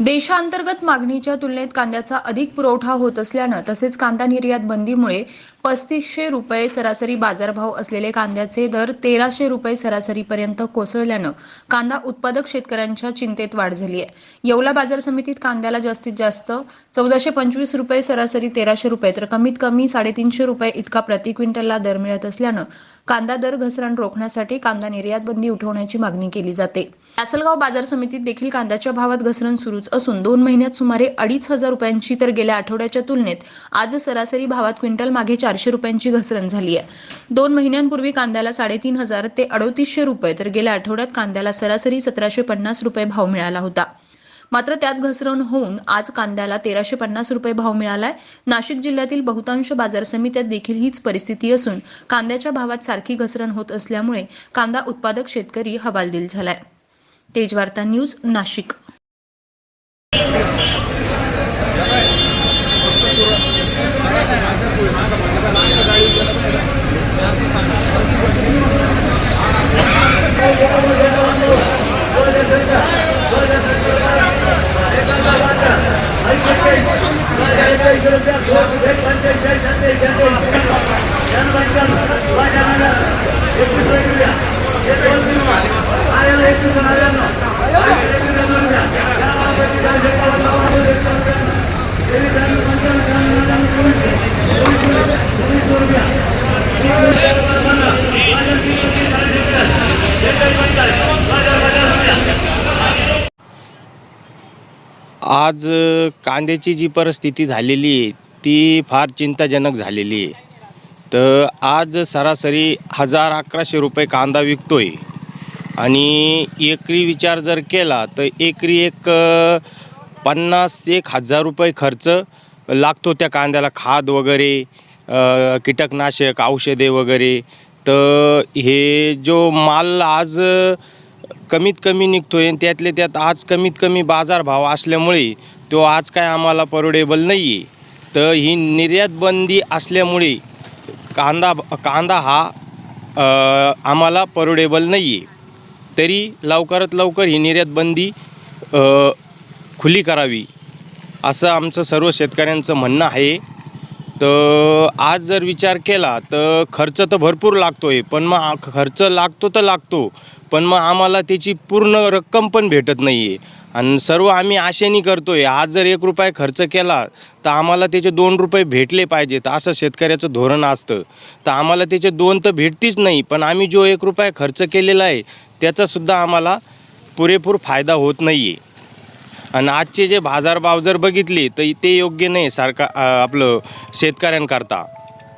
देशांतर्गत मागणीच्या तुलनेत कांद्याचा अधिक पुरवठा होत असल्यानं तसेच कांदा निर्यात बंदीमुळे पस्तीसशे रुपये सरासरी बाजारभाव असलेले कांद्याचे दर तेराशे रुपये सरासरीपर्यंत कोसळल्यानं कांदा उत्पादक शेतकऱ्यांच्या चिंतेत वाढ झाली आहे. येवला बाजार समितीत कांद्याला जास्तीत जास्त चौदाशे पंचवीस रुपये सरासरी तेराशे रुपये तर कमीत कमी साडेतीनशे रुपये इतका प्रति क्विंटलला दर मिळत असल्यानं कांदा दर घसरण रोखण्यासाठी कांदा निर्यात बंदी उठवण्याची मागणी केली जाते. लासलगाव बाजार समितीत देखील कांद्याच्या भावात घसरण सुरूच असून दोन महिन्यात सुमारे अडीच हजार रुपयांची तर गेल्या आठवड्याच्या तुलनेत आज सरासरी भावात क्विंटल मागे चारशे रुपयांची घसरण झाली आहे. दोन महिन्यांपूर्वी कांद्याला साडेतीन हजार ते अडोतीसशे रुपये तर गेल्या आठवड्यात कांद्याला सरासरी सतराशे पन्नास रुपये भाव मिळाला होता. मात्र त्यात घसरण होऊन आज कांद्याला तेराशे पन्नास रुपये भाव मिळालाय. नाशिक जिल्ह्यातील बहुतांश बाजार समित्यात देखील हीच परिस्थिती असून कांद्याच्या भावात सारखी घसरण होत असल्यामुळे कांदा उत्पादक शेतकरी हवालदिल झालाय. तेजवार्ता न्यूज नाशिक. आज कांद्याची जी परिस्थिती झालेली आहे ती फार चिंताजनक झालेली आहे. तर आज सरासरी हजार अकराशे रुपये कांदा विकतोय. आणि एकरी विचार जर केला तर एकरी एक पन्नास एक हजार रुपये खर्च लागतो त्या कांद्याला. खाद वगैरे कीटकनाशक औषधे वगैरे. तर हे जो माल आज कमीत कमी निघतो आणि त्यातले त्यात आज कमीत कमी बाजारभाव असल्यामुळे तो आज काय आम्हाला परवडेबल नाही आहे तर ही निर्यात बंदी असल्यामुळे कांदा कांदा हा आम्हाला परवडेबल नाही आहे तरी लवकरात लवकर ही निर्यात बंदी खुली करावी असं आमचं सर्व शेतकऱ्यांचं म्हणणं आहे. तर आज जर विचार केला तर खर्च तर भरपूर लागतो आहे पण मग आ- खर्च लागतो तर लागतो पण मग आम्हाला त्याची पूर्ण रक्कम पण भेटत नाही आहे आणि सर्व आम्ही आशेने करतो आहे आज जर एक रुपये खर्च केला तर आम्हाला त्याचे दोन रुपये भेटले पाहिजेत असं शेतकऱ्याचं धोरण असतं. तर आम्हाला त्याचे दोन तर भेटतीच नाही पण आम्ही जो एक रुपये खर्च केलेला आहे त्याचासुद्धा आम्हाला पुरेपूर फायदा होत नाही आहे आणि आजचे जे बाजारभाव जर बघितले तर ते योग्य नाही सारखा आपलं शेतकऱ्यांकरता.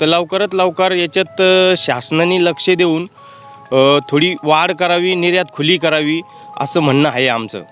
तर लवकरात लवकर याच्यात शासनाने लक्ष देऊन थोडी वाढ करावी निर्यात खुली करावी असं म्हणणं आहे आमचं.